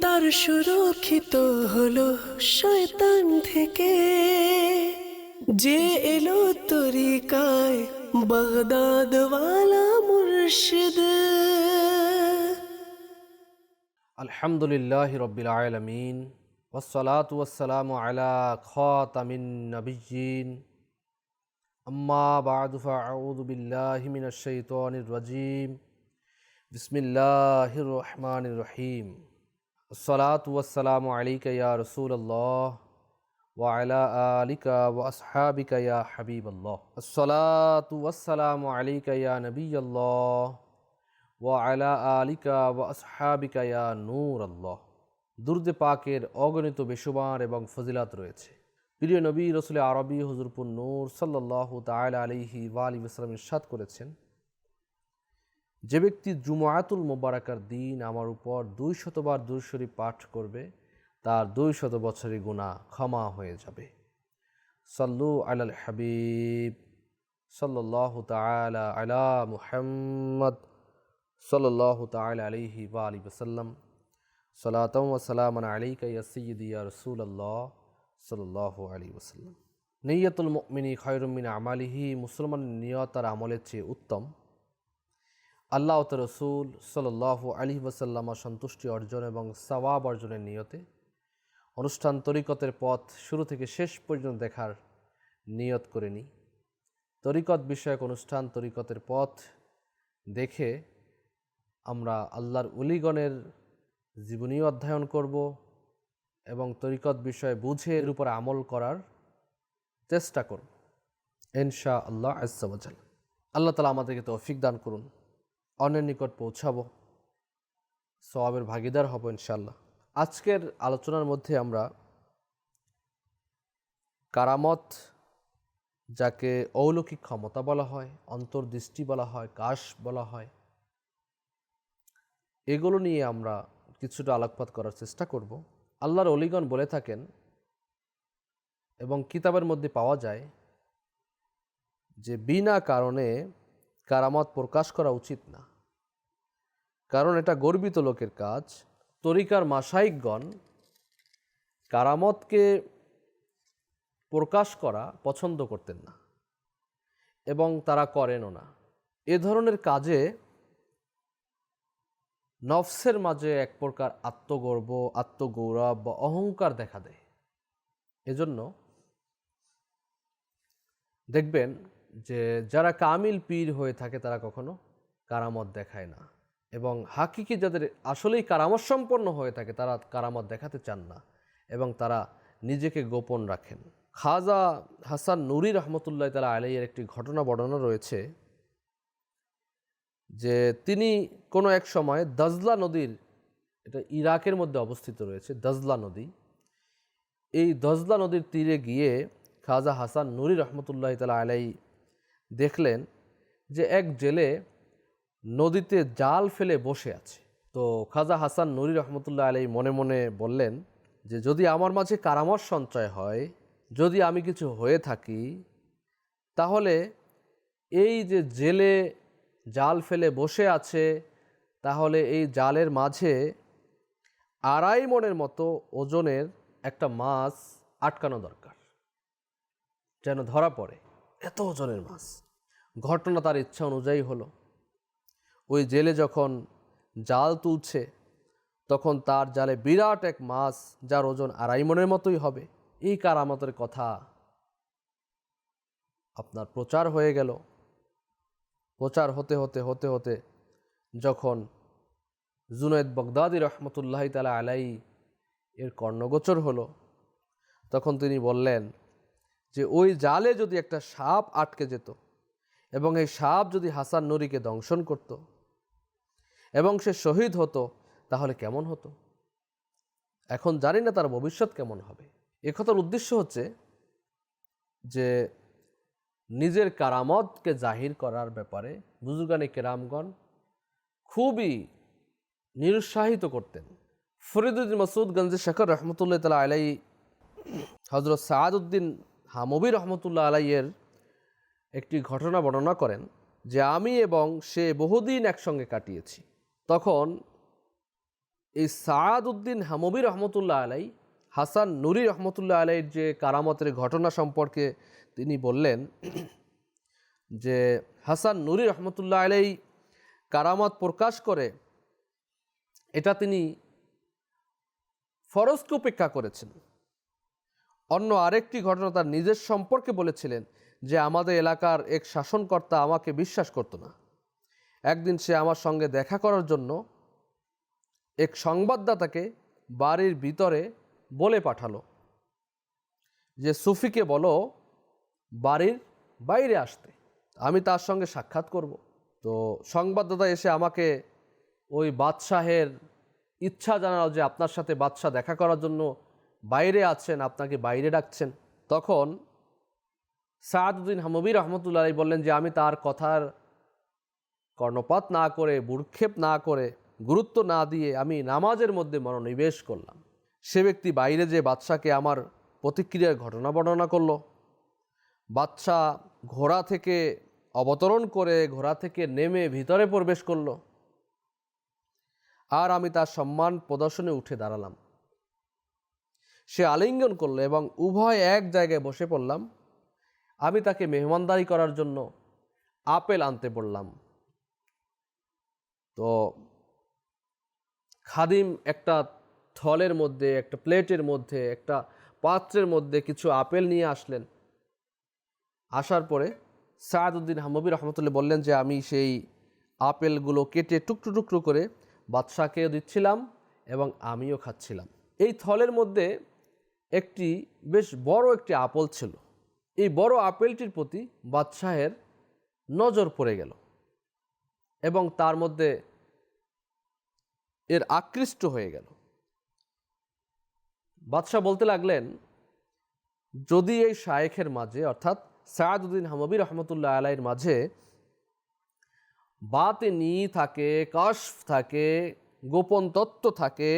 তার সুরক্ষিত হলো শয়তান থেকে। যে এলো তরিকায় বাগদাদওয়ালা মুর্শিদ। আলহামদুলিল্লাহ রবিল আলমিন ওসলাত ওসালাম আলা খাতামিন নবিয়িন আম্মা বাদ ফাউযু বিল্লাহি মিনাশ শাইতানির রাজিম। বিসমিল্লাহির রহমানির রহিম। الصلاة والسلام عليك يا رسول الله وعلى آلك وأصحابك يا حبيب الله الصلاة والسلام عليك يا نبي الله ওয়ালা আলিকা ওয়া আসহাবিকা ইয়া নূর আল্লাহ দুর্দে পাকের অগণিত বেশুমার এবং ফজিলাত রয়েছে প্রিয় নবী রসুল আরবি হুজুরপুর নূর সাল্লাহ তাল আলিহি ওয়ালি ইসলাম ইরশাদ করেছেন যে ব্যক্তি জুমায়াতুল মোবারকার দিন আমার উপর দুই শতবার দুরশরী পাঠ করবে, তার দুই শত বছরের গুণা ক্ষমা হয়ে যাবে। সাল্লু আলাল হাবিব সাল্লাহ তালা আলা মুহাম্মদ সাল্লাহ তাল আলিহি বা আলী ওসাল্লাম সালাতম ওসালামান আলিকা সৈয়দ ইয়া রসুল আল্লাহ সাল্লাহ আলী ওসাল্লাম নেയ്য়াতুল মিনী খয়রুমিন আমালিহি মুসলমান নিয়ত আর আমলের চেয়ে উত্তম। আল্লাহ ত রসুল সাল্লাহ আলী ওসাল্লামা সন্তুষ্টি অর্জন এবং সওয়াব অর্জনের নিয়তে অনুষ্ঠান তরিকতের পথ শুরু থেকে শেষ পর্যন্ত দেখার নিয়ত করে নিই তরিকত বিষয়ক অনুষ্ঠান তরিকতের পথ দেখে আমরা আল্লাহর উলিগণের জীবনী অধ্যয়ন করব এবং তরিকত বিষয়ে বুঝে এর উপর আমল করার চেষ্টা করব। ইনশা আল্লাহ আজ্জাল আল্লাহ তালা আমাদেরকে তৌফিক দান করুন। অন্যের নিকট পৌঁছাবো। সবাবের ভাগিদার হব ইনশাল্লাহ আজকের আলোচনার মধ্যে আমরা কারামত, যাকে অলৌকিক ক্ষমতা বলা হয়, অন্তর্দৃষ্টি বলা হয়, কাশ বলা হয়, এগুলো নিয়ে আমরা কিছুটা আলোকপাত করার চেষ্টা করব। আল্লাহর অলিগণ বলে থাকেন এবং কিতাবের মধ্যে পাওয়া যায় যে বিনা কারণে কারামত প্রকাশ করা উচিত না। কারণ এটা গর্বিত লোকের কাজ। তরিকার মাসাইকগণ কারামতকে প্রকাশ করা পছন্দ করতেন না এবং তারা করেনও না। এ ধরনের কাজে নফসের মাঝে এক প্রকার আত্মগর্ব, আত্মগৌরব বা অহংকার দেখা দেয়। এজন্য দেখবেন যে যারা কামিল পীর হয়ে থাকে তারা কখনো কারামত দেখায় না। এবং হাকিকি যাদের আসলেই কারামত সম্পন্ন হয়ে থাকে, তারা কারামত দেখাতে চান না এবং তারা নিজেকে গোপন রাখেন। খাজা হাসান নুরি রহমতুল্লাহ তালা আলাইয়ের একটি ঘটনা বর্ণনা রয়েছে যে তিনি কোনো এক সময় দজলা নদীর, এটা ইরাকের মধ্যে অবস্থিত রয়েছে, দজলা নদী, এই দজলা নদীর তীরে গিয়ে খাজা হাসান নুরি রহমতুল্লাহ তালা আলাই দেখলেন যে এক জেলে নদীতে জাল ফেলে বসে আছে। তো খাজা হাসান নুরি রহমতুল্লাহ আলাই মনে মনে বললেন যে, যদি আমার মাঝে কারামত সঞ্চয় হয়, যদি আমি কিছু হয়ে থাকি, তাহলে এই যে জেলে জাল ফেলে বসে আছে, তাহলে এই জালের মাঝে আড়াই মনের মতো ওজনের একটা মাছ আটকানো দরকার। যেন ধরা পড়ে। এত ওজনের মাছ। ঘটনা তার ইচ্ছা অনুযায়ী হলো। ওই জেলে যখন জাল তুলছে, তখন তার জালে বিরাট এক মাছ, যার ওজন আড়াই মনের মতোই হবে। এই কারামতের কথা আপনার প্রচার হয়ে গেল। প্রচার হতে হতে হতে হতে যখন জুনায়দ বগদাদি রহমতুল্লাহ তালা আলাই এর কর্ণগোচর হলো, তখন তিনি বললেন যে, ওই জালে যদি একটা সাপ আটকে যেত এবং এই সাপ যদি হাসান নুরিকে দংশন করত এবং সে শহীদ হতো, তাহলে কেমন হতো? এখন জানি না তার ভবিষ্যৎ কেমন হবে। এ কথার উদ্দেশ্য হচ্ছে যে নিজের কারামতকে জাহির করার ব্যাপারে বুজুর্গানি কেরামগণ খুবই নিরুৎসাহিত করতেন। ফরিদুদ্দিন মাসুদ গঞ্জে শেখর রহমতুল্লাহ তালা আলাই হজরত সাদউদ্দিন হামবি রহমতুল্লাহ আলাইয়ের একটি ঘটনা বর্ণনা করেন যে আমি এবং সে বহুদিন একসঙ্গে কাটিয়েছি। তখন এই সাদ উদ্দিন হামবি রহমতুল্লাহ আলাই, হাসান নুরি রহমতুল্লাহ আলাইয়ের যে কারামতের ঘটনা সম্পর্কে তিনি বললেন যে হাসান নুরি রহমতুল্লাহ আলাই কারামত প্রকাশ করে এটা তিনি ফরজকে উপেক্ষা করেছেন। অন্য আরেকটি ঘটনা তার নিজের সম্পর্কে বলেছিলেন যে আমাদের এলাকার এক শাসনকর্তা আমাকে বিশ্বাস করতো না। একদিন সে আমার সঙ্গে দেখা করার জন্য এক সংবাদদাতাকে বাড়ির ভিতরে বলে পাঠালো যে, সুফিকে বলো বাড়ির বাইরে আসতে। আমি তার সঙ্গে সাক্ষাৎ করব। তো সংবাদদাতা এসে আমাকে ওই বাদশাহের ইচ্ছা জানালো যে, আপনার সাথে বাদশাহ দেখা করার জন্য বাইরে আছেন, আপনাকে বাইরে ডাকছেন। তখন সাদুদ্দিন হামবির রহমতুল্লাহ বললেন যে, আমি তার কথার কর্ণপাত না করে ভূক্ষেপ না করে, গুরুত্ব না দিয়ে আমি নামাজের মধ্যে মনোনিবেশ করলাম। সে ব্যক্তি বাইরে যে বাদশাকে আমার প্রতিক্রিয়ার ঘটনা বর্ণনা করল, বাদশা ঘোড়া থেকে অবতরণ করে ঘোড়া থেকে নেমে ভিতরে প্রবেশ করল, আর আমি তার সম্মান প্রদর্শনে উঠে দাঁড়ালাম। সে আলিঙ্গন করল এবং উভয় এক জায়গায় বসে পড়লাম। আমি তাকে মেহমানদারি করার জন্য আপেল আনতে বললাম তো খাদিম একটা থলের মধ্যে, একটা প্লেটের মধ্যে, একটা পাত্রের মধ্যে কিছু আপেল নিয়ে আসলেন। আসার পরে সায়াদুদ্দিন হামবি রহমতুল্লাহ বললেন যে, আমি সেই আপেলগুলো কেটে টুকরো টুকরো করে বাদশাকে দিচ্ছিলাম এবং আমিও খাচ্ছিলাম। এই থলের মধ্যে একটি বেশ বড় একটি আপেল ছিল। এই বড় আপেলটির প্রতি বাদশাহের নজর পড়ে গেল এবং তার মধ্যে এর আকৃষ্ট হয়ে গেল। বাদশাহ বলতে লাগলেন, যদি এই শায়েখের মাঝে, অর্থাৎ সায়াদুদ্দিন হামবি রহমতুল্লাহ আলাইয়ের মাঝে বাতেনি থাকে, কাশফ থাকে, গোপন তত্ত্ব থাকে,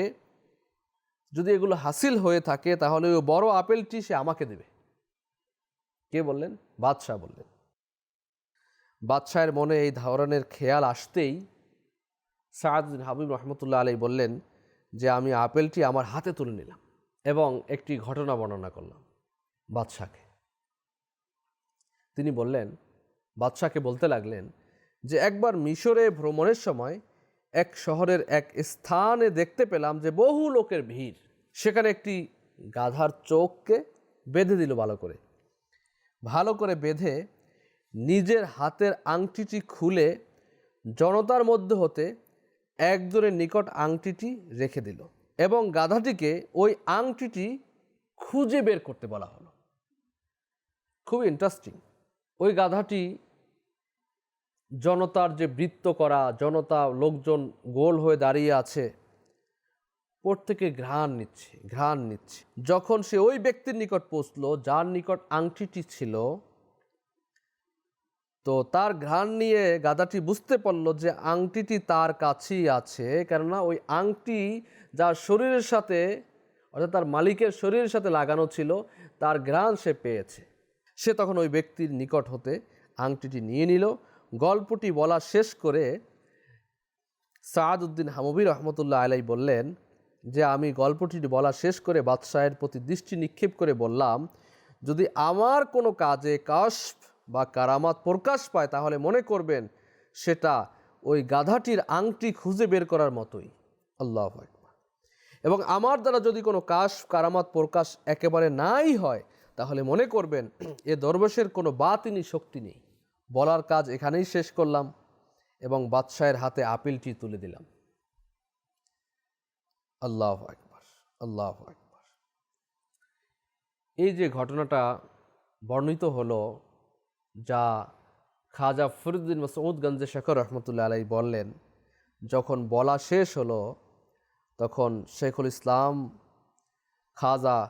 যদি এগুলো হাসিল হয়ে থাকে, তাহলে ওই বড় আপেলটি সে আমাকে দেবে। কে বললেন? বাদশাহ বললেন। বাদশাহের মনে এই ধরনের খেয়াল আসতেই সায়াদুদ্দিন হাবিব রহমতুল্লাহ আলাই বললেন যে, আমি আপেলটি আমার হাতে তুলে নিলাম এবং একটি ঘটনা বর্ণনা করলাম বাদশাকে। তিনি বললেন, বাদশাকে বলতে লাগলেন যে, একবার মিশরে ভ্রমণের সময় এক শহরের এক স্থানে দেখতে পেলাম যে, বহু লোকের ভিড়। সেখানে একটি গাধার চোখকে বেঁধে দিল ভালো করে। ভালো করে বেঁধে নিজের হাতের আংটিটি খুলে জনতার মধ্যে হতে একজনের নিকট আংটিটি রেখে দিল এবং গাধাটিকে ওই আংটিটি খুঁজে বের করতে বলা হলো। খুব ইন্টারেস্টিং ওই গাধাটি জনতার যে বৃত্ত করা, জনতা, লোকজন গোল হয়ে দাঁড়িয়ে আছে, প্রত্যেকে ঘ্রাণ নিচ্ছে ঘ্রাণ নিচ্ছে। যখন সে ওই ব্যক্তির নিকট পৌঁছলো, যার নিকট আংটিটি ছিল তো তার ঘ্রাণ নিয়ে গাধাটি বুঝতে পারল যে আংটিটি তার কাছেই আছে, কেননা ওই আংটি যার শরীরের সাথে, অর্থাৎ তার মালিকের শরীরের সাথে লাগানো ছিল, তার ঘ্রাণ সে পেয়েছে। সে তখন ওই ব্যক্তির নিকট হতে আংটিটি নিয়ে নিল। গল্পটি বলা শেষ করে সাদ উদ্দিন হামবি রহমতুল্লাহ আলাই বললেন যে, আমি গল্পটি বলা শেষ করে বাদশাহের প্রতি দৃষ্টি নিক্ষেপ করে বললাম, যদি আমার কোনো কাজে কাশফ বা কারামাত প্রকাশ পায়, তাহলে মনে করবেন সেটা ওই গাধাটির আংটি খুঁজে বের করার মতোই। আল্লাহ এবং আমার দ্বারা যদি কোনো কাশ, কারামাত প্রকাশ একেবারে নাই হয়, তাহলে মনে করবেন এ দরবেশের কোনো বাতিনি, শক্তি নেই। বলার কাজ এখানেই শেষ করলাম এবং বাদশাহের হাতে আপিলটি তুলে দিলাম। আল্লাহ আকবার আল্লাহ আকবার। এই যে ঘটনাটা বর্ণিত হলো যা খাজা ফরিদ্দিন মসউদগঞ্জে শেখর রহমতুল্লাহ আলাই বললেন, যখন বলা শেষ হলো, তখন শেখুল ইসলাম খাজা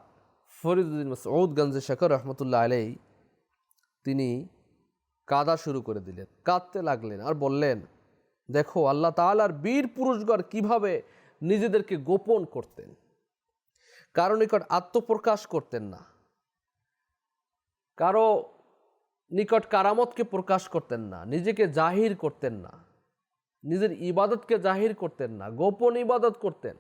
ফরিদুদ্দিন মসউদগঞ্জে শেখর রহমতুল্লাহ আলাই তিনি কাদা শুরু করে দিলেন, কাঁদতে লাগলেন আর বললেন, দেখো, আল্লাহ তাআলার বীর পুরুষগণ কীভাবে নিজেদেরকে গোপন করতেন? কারও নিকট আত্মপ্রকাশ করতেন না। কারও নিকট কারামতকে প্রকাশ করতেন না, নিজেকে জাহির করতেন না, নিজের ইবাদতকে জাহির করতেন না, গোপন ইবাদত করতেন।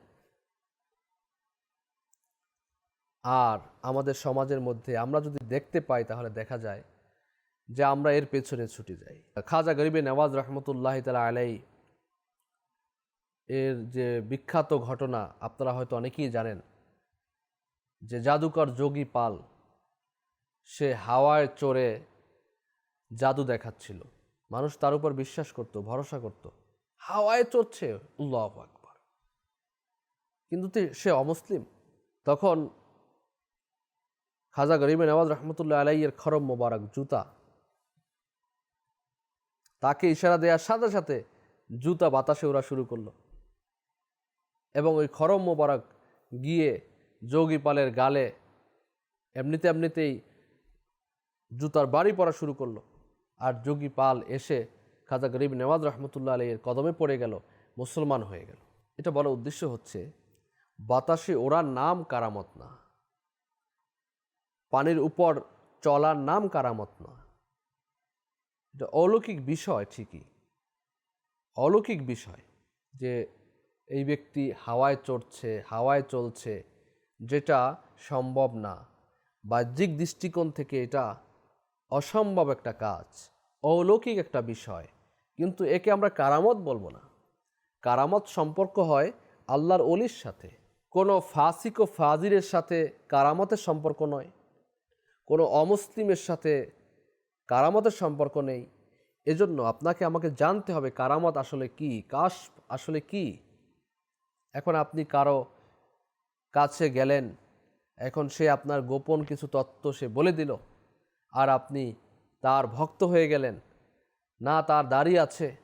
আর আমাদের সমাজের মধ্যে আমরা যদি দেখতে পাই, তাহলে দেখা যায় যে আমরা এর পেছনে ছুটে যাই। খাজা গরিবে নওয়াজ রহমতুল্লাহ তালা আলাই এর যে বিখ্যাত ঘটনা, আপনারা হয়তো অনেকেই জানেন যে জাদুকর যোগী পাল, সে হাওয়ায় চড়ে জাদু দেখাচ্ছিল। মানুষ তার উপর বিশ্বাস করত, ভরসা করত। হাওয়ায় চড়ছে উল্লাহ আকবর। কিন্তু সে অমুসলিম? তখন খাজা গরিবে নওয়াজ রহমতুল্লাহ আলাইয়ের খরম মোবারক জুতা তাকে ইশারা দেওয়ার সাথে সাথে জুতা বাতাসে ওরা শুরু করল। এবং ওই খরম মোবারক গিয়ে যোগী পালের গালে এমনিতে এমনিতেই জুতার বাড়ি পড়া শুরু করল। আর যোগী পাল এসে খাজা গরিব নেওয়াজ রহমতুল্লাহ আলীর কদমে পড়ে গেল, মুসলমান হয়ে গেল। এটা বলার উদ্দেশ্য হচ্ছে, বাতাসে ওড়ার নাম কারামত না। পানির উপর চলার নাম কারামত না। এটা অলৌকিক বিষয় ঠিকই। অলৌকিক বিষয় যে এই ব্যক্তি হাওয়ায় চড়ছে, হাওয়ায় চলছে, যেটা সম্ভব না। বাহ্যিক দৃষ্টিকোণ থেকে এটা অসম্ভব একটা কাজ। অলৌকিক একটা বিষয়। কিন্তু একে আমরা কারামত বলব না। কারামত সম্পর্ক হয় আল্লাহর অলির সাথে। কোনো ফাসিক ও ফাজিরের সাথে কারামতের সম্পর্ক নয়। কোনো অমুসলিমের সাথে কারামতের সম্পর্ক নেই। এজন্য আপনাকে আমাকে জানতে হবে কারামত আসলে কি কাশ আসলে কি। এখন আপনি কারও কাছে গেলেন, এখন সে আপনার গোপন কিছু তত্ত্ব সে বলে দিল, আর আপনি তার ভক্ত হয়ে গেলেন। না তার দাড়ি আছে,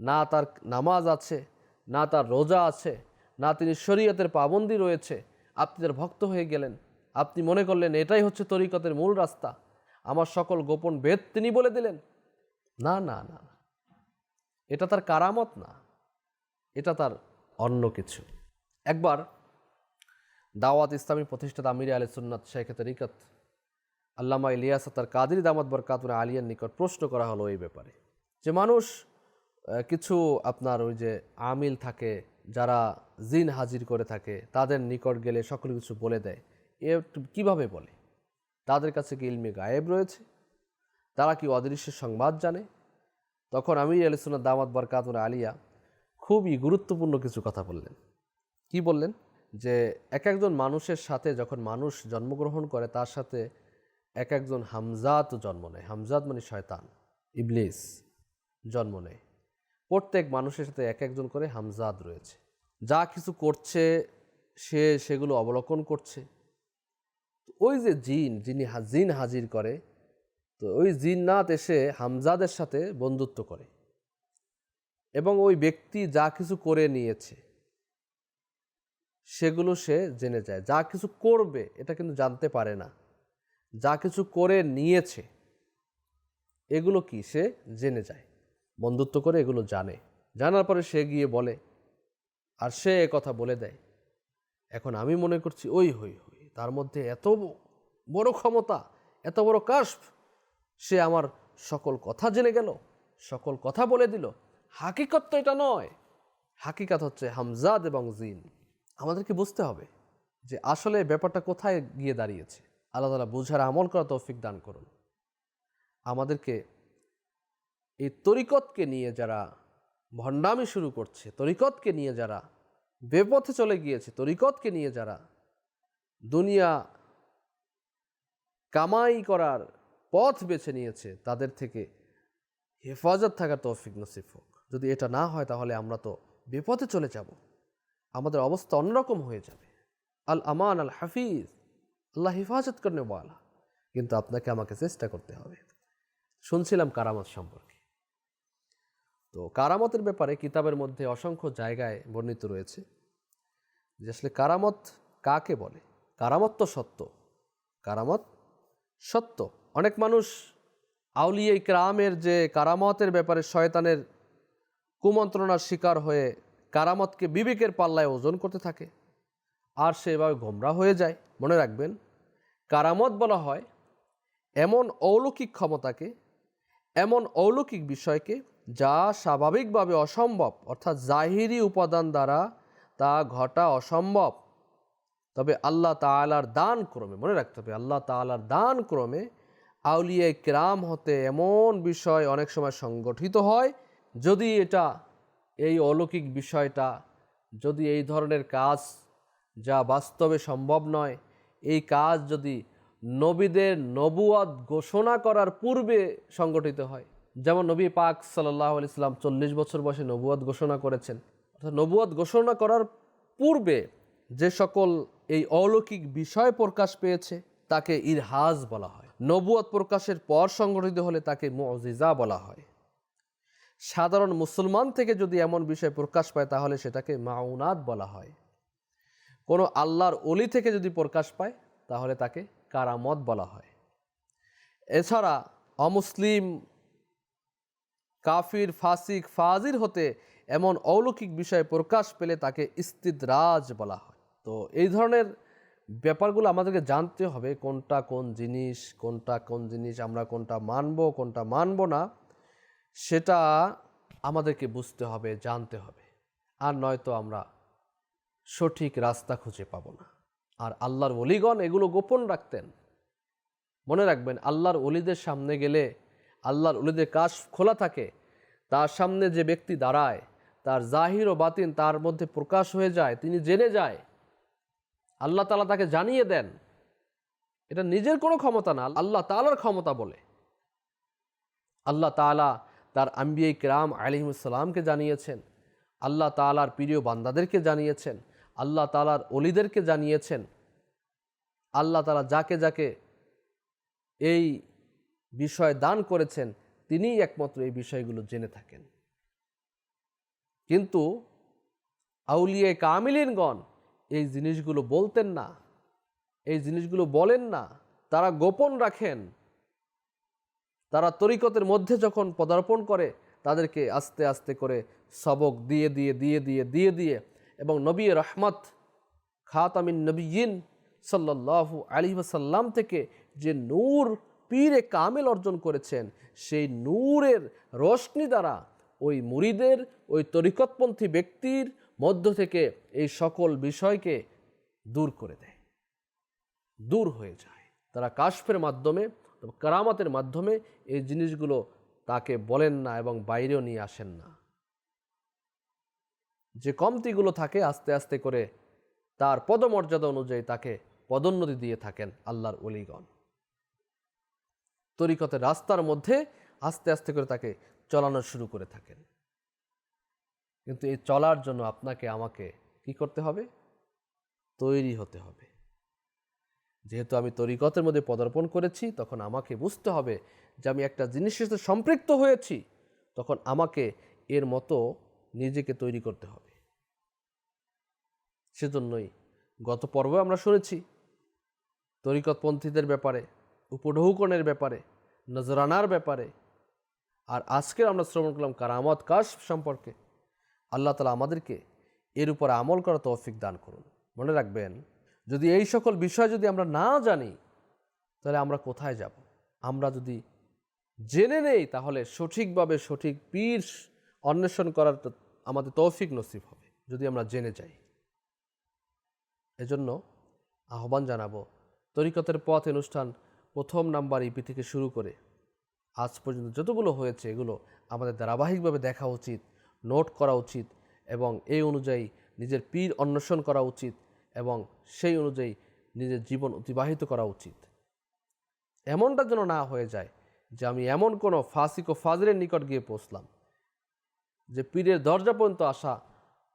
না তার নামাজ আছে, না তার রোজা আছে, না তিনি শরীয়তের পাবন্দি রয়েছে। আপনি তার ভক্ত হয়ে গেলেন। আপনি মনে করলেন এটাই হচ্ছে তরিকতের মূল রাস্তা। আমার সকল গোপন বেদ তিনি বলে দিলেন। না না না না। এটা তার কারামত না। এটা তার অন্য কিছু। একবার দাওয়াত ইসলামী প্রতিষ্ঠাতা আমির আলী সুন্নাত শেখ তরিকত আল্লামা ইলিয়াস তার কাদির দামাত বরকাতুর আলিয়ার নিকট প্রশ্ন করা হলো এই ব্যাপারে যে, মানুষ কিছু আপনার ওই যে আমিল থাকে, যারা জিন হাজির করে থাকে, তাদের নিকট গেলে সকল কিছু বলে দেয়। এ কীভাবে বলে? তাদের কাছে কি ইলমে গায়েব রয়েছে? তারা কি অদৃশ্য সংবাদ জানে? তখন আমির আলী সুন্নাত দামাত বরকাতুর আলিয়া খুবই গুরুত্বপূর্ণ কিছু কথা বললেন। কি বললেন? যে, এক একজন মানুষের সাথে যখন মানুষ জন্মগ্রহণ করে, তার সাথে এক একজন হামজাত জন্ম নেয়। হামজাত মানে শয়তান, ইবলিস জন্ম নেয়। প্রত্যেক মানুষের সাথে এক একজন করে হামজাদ রয়েছে। যা কিছু করছে, সে সেগুলো অবলোকন করছে। ওই যে জিন, যিনি জিন হাজির করে, তো ওই জিন্নাত এসে হামজাদের সাথে বন্ধুত্ব করে এবং ওই ব্যক্তি যা কিছু করে নিয়েছে, সেগুলো সে জেনে যায়। যা কিছু করবে, এটা কিন্তু জানতে পারে না। যা কিছু করে নিয়েছে, এগুলো কি সে জেনে যায়? বন্ধুত্ব করে এগুলো জানে। জানার পরে সে গিয়ে বলে, আর সে কথা বলে দেয়, এখন আমি মনে করছি ওই হই হই, তার মধ্যে এত বড় ক্ষমতা, এত বড় কাশফ, সে আমার সকল কথা জেনে গেল, সকল কথা বলে দিল। হাকিকত তো এটা নয়। হাকিকত হচ্ছে হামজাদ এবং জিন। আমাদেরকে বুঝতে হবে যে আসলে ব্যাপারটা কোথায় গিয়ে দাঁড়িয়েছে। আল্লাহ তালা বুঝার আমল করা তৌফিক দান করুন। আমাদেরকে এই তরিকতকে নিয়ে যারা ভণ্ডামি শুরু করছে, তরিকতকে নিয়ে যারা বেপথে চলে গিয়েছে, তরিকতকে নিয়ে যারা দুনিয়া কামাই করার পথ বেছে নিয়েছে, তাদের থেকে হেফাজত থাকার তৌফিক নসিব হোক। যদি এটা না হয়, তাহলে আমরা তো বিপথে চলে যাব। আমাদের অবস্থা অন্যরকম হয়ে যাবে। আল আমান আল হাফিজ আল্লাহ হেফাজত করনে বলা কিন্তু আপনাকে আমাকে চেষ্টা করতে হবে। শুনছিলাম কারামত সম্পর্কে। তো কারামতের ব্যাপারে কিতাবের মধ্যে অসংখ্য জায়গায় বর্ণিত রয়েছে যে আসলে কারামত কাকে বলে? কারামত তো সত্য। কারামত সত্য। অনেক মানুষ আউলিয়া ইকরামের যে কারামতের ব্যাপারে শয়তানের কুমন্ত্রণার শিকার হয়ে কারামতকে বিবেকের পাল্লায় ওজন করতে থাকে, আর সে এভাবে গোমরা হয়ে যায়। মনে রাখবেন কারামত বলা হয় এমন অলৌকিক ক্ষমতাকে, এমন অলৌকিক বিষয়কে যা স্বাভাবিকভাবে অসম্ভব, অর্থাৎ জাহিরি উপাদান দ্বারা তা ঘটা অসম্ভব। তবে আল্লাহ তালার দান ক্রমে, মনে রাখতে হবে, আল্লাহ তালার দান ক্রমে আউলিয়া ক্রাম হতে এমন বিষয় অনেক সময় সংগঠিত হয়, যদি এটা, এই অলৌকিক বিষয়টা, যদি এই ধরনের কাজ যা বাস্তবে সম্ভব নয় এই কাজ যদি নবীদের নবুয়াদ ঘোষণা করার পূর্বে সংগঠিত হয়। যেমন নবী পাক সাল্লাহ ইসলাম চল্লিশ বছর বয়সে নবুয়াদ ঘোষণা করেছেন। অর্থাৎ নবুয়াদ ঘোষণা করার পূর্বে যে সকল এই অলৌকিক বিষয় প্রকাশ পেয়েছে, তাকে ইরহাজ বলা হয়। নবুয়াদ প্রকাশের পর সংগঠিত হলে তাকে মুজিজা বলা হয়। সাধারণ মুসলমান থেকে যদি এমন বিষয় প্রকাশ পায়, তাহলে সেটাকে মাউনাত বলা হয়। কোনো আল্লাহর অলি থেকে যদি প্রকাশ পায়, তাহলে তাকে কারামত বলা হয়। এছাড়া অমুসলিম, কাফির, ফাসিক, ফাজির হতে এমন অলৌকিক বিষয়ে প্রকাশ পেলে তাকে ইস্তিদরাজ বলা হয়। তো এই ধরনের ব্যাপারগুলো আমাদেরকে জানতে হবে, কোনটা কোন জিনিস, কোনটা কোন জিনিস আমরা কোনটা মানব কোনটা মানব না, সেটা আমাদেরকে বুঝতে হবে, জানতে হবে। আর নয়তো আমরা সঠিক রাস্তা খুঁজে পাবো না। আর আল্লাহর অলিগণ এগুলো গোপন রাখতেন। মনে রাখবেন, আল্লাহর অলিদের সামনে গেলে, আল্লাহর অলিদের কাজ খোলা থাকে, তার সামনে যে ব্যক্তি দাঁড়ায়, তার জাহির ও বাতিন তার মধ্যে প্রকাশ হয়ে যায়, তিনি জেনে যায়। আল্লাহ তালা তাকে জানিয়ে দেন। এটা নিজের কোনো ক্ষমতা না, আল্লাহ তালার ক্ষমতা বলে। আল্লাহ তালা তার আম্বিয়াই কেরাম আলিমুসালামকে জানিয়েছেন। আল্লাহ তালার প্রিয় বান্দাদেরকে জানিয়েছেন। আল্লাহ তালার অলিদেরকে জানিয়েছেন, আল্লাহ তালা যাকে যাকে এই বিষয় দান করেছেন, তিনিই একমাত্র এই বিষয়গুলো জেনে থাকেন। কিন্তু আউলিয়ে কামিলিনগণ এই জিনিসগুলো বলতেন না, এই জিনিসগুলো বলেন না, তারা গোপন রাখেন। তারা তরিকতের মধ্যে যখন পদার্পণ করে, তাদেরকে আস্তে আস্তে করে সবক দিয়ে দিয়ে দিয়ে দিয়ে দিয়ে দিয়ে এবং নবী রহমত খাতামিন নবীন সাল্লাহু আলী সাল্লাম থেকে যে নূর পীরে কামেল অর্জন করেছেন, সেই নূরের রোশনি দ্বারা ওই মুরিদের, ওই তরিকতপন্থী ব্যক্তির মধ্য থেকে এই সকল বিষয়কে দূর করে দেয়। দূর হয়ে যায়। তারা কাশফের মাধ্যমে কারামাতের মাধ্যমে এই জিনিসগুলো তাকে বলেন না এবং বাইরেও নিয়ে আসেন না। যে কমতিগুলো থাকে আস্তে আস্তে করে, তার পদমর্যাদা অনুযায়ী তাকে পদোন্নতি দিয়ে থাকেন আল্লাহর অলিগণ তরিকতের রাস্তার মধ্যে আস্তে আস্তে করে তাকে চলানো শুরু করে থাকেন। কিন্তু এই চলার জন্য আপনাকে, আমাকে কি করতে হবে? তৈরি হতে হবে। যেহেতু আমি তরিকতের মধ্যে পদার্পণ করেছি, তখন আমাকে বুঝতে হবে যে আমি একটা জিনিসের সাথে সম্পৃক্ত হয়েছি, তখন আমাকে এর মতো নিজেকে তৈরি করতে হবে। সেজন্যই। গত পর্বে আমরা শুনেছি, তরিকতপন্থীদের ব্যাপারে, উপঢৌকনের ব্যাপারে, নজরানার ব্যাপারে। আর আজকের আমরা শ্রবণ করলাম কারামত কাশ সম্পর্কে। আল্লাহ তালা আমাদেরকে এর উপর আমল করা তৌফিক দান করুন। মনে রাখবেন, যদি এই সকল বিষয় যদি আমরা না জানি, তাহলে আমরা কোথায় যাব? আমরা যদি জেনে নেই, তাহলে সঠিকভাবে সঠিক পীর অন্বেষণ করার আমাদের তৌফিক নসিব হবে, যদি আমরা জেনে যাই। এজন্য আহ্বান জানাব। তরিকতের পথ অনুষ্ঠান প্রথম নাম্বার ইপি থেকে শুরু করে। আজ পর্যন্ত যতগুলো হয়েছে এগুলো আমাদের ধারাবাহিকভাবে দেখা উচিত, নোট করা উচিত এবং এই অনুযায়ী নিজের পীর অন্বেষণ করা উচিত এবং সেই অনুযায়ী নিজের জীবন অতিবাহিত করা উচিত। এমনটা যেন না হয়ে যায় যে আমি এমন কোনো ফাসিক ও ফাজরের নিকট গিয়ে পৌঁছলাম। যে পীরের দরজা পর্যন্ত আসা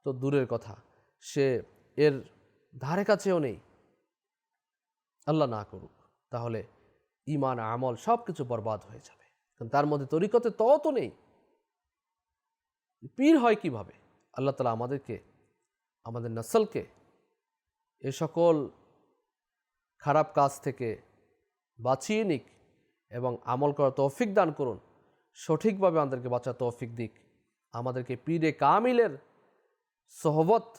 তো দূরের কথা। সে এর ধারে কাছেও নেই। আল্লাহ না করুক, তাহলে ইমান আমল সব কিছু বরবাদ হয়ে যাবে। কারণ তার মধ্যে তরিকতে তত তো নেই। পীর হয় কীভাবে? আল্লাহ তালা আমাদেরকে, আমাদের নসলকে এ সকল খারাপ কাজ থেকে বাঁচিয়ে নিক এবং আমল করার তৌফিক দান করুন। সঠিকভাবে আমাদেরকে বাঁচার তৌফিক দিক। আমাদেরকে পীরে কামিলের সহবত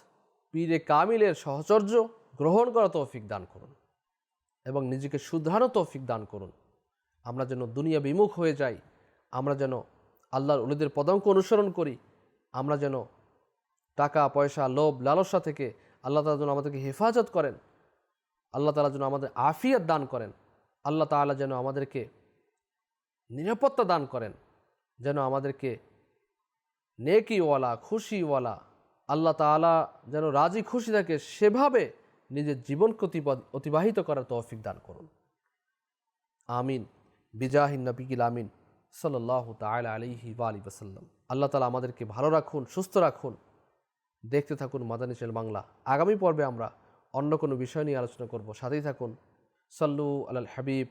পীরে কামিলের সহচর্য গ্রহণ করা তৌফিক দান করুন এবং নিজেকে শুধরানো তৌফিক দান করুন। আমরা যেন দুনিয়া বিমুখ হয়ে যাই, আমরা যেন আল্লাহর অলিদের পদঙ্ক অনুসরণ করি, আমরা যেন টাকা, পয়সা, লোভ, লালসা থেকে আল্লাহ তালা যেন আমাদেরকে হেফাজত করেন, আল্লাহ তালা যেন আমাদের আফিয়াত দান করেন, আল্লাহ তাআলা যেন আমাদেরকে নিরাপত্তা দান করেন, যেন আমাদেরকে নেকিওয়ালা, খুশিওয়ালা আল্লাহ তাআলা যেন রাজি খুশি থাকে, সেভাবে নিজের জীবনকে অতিবা- অতিবাহিত করার তৌফিক দান করুন। আমিন। বিজাহিন নবিকিল আমিন। সাল্লাহ তাআলা আলিহি বা আলী ওসাল্লাম আল্লাহ তালা আমাদেরকে ভালো রাখুন, সুস্থ রাখুন। দেখতে থাকুন মাদানী চ্যানেল বাংলা। আগামী পর্বে আমরা অন্য কোনো বিষয় নিয়ে আলোচনা করব। সাথেই থাকুন। সাল্লু আলাল হাবিব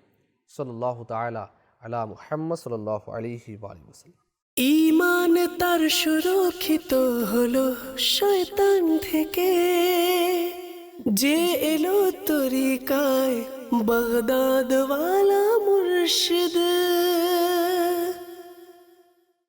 সাল্লাহ তাআলা আলা মুহাম্মদ সাল্লাহ আলিহি বা আলী ওসাল্লাম ইমান তার সুরক্ষিত হলো শয়তান থেকে। যে এলো তরিকায় বাগদাদওয়ালা মুর্শিদ।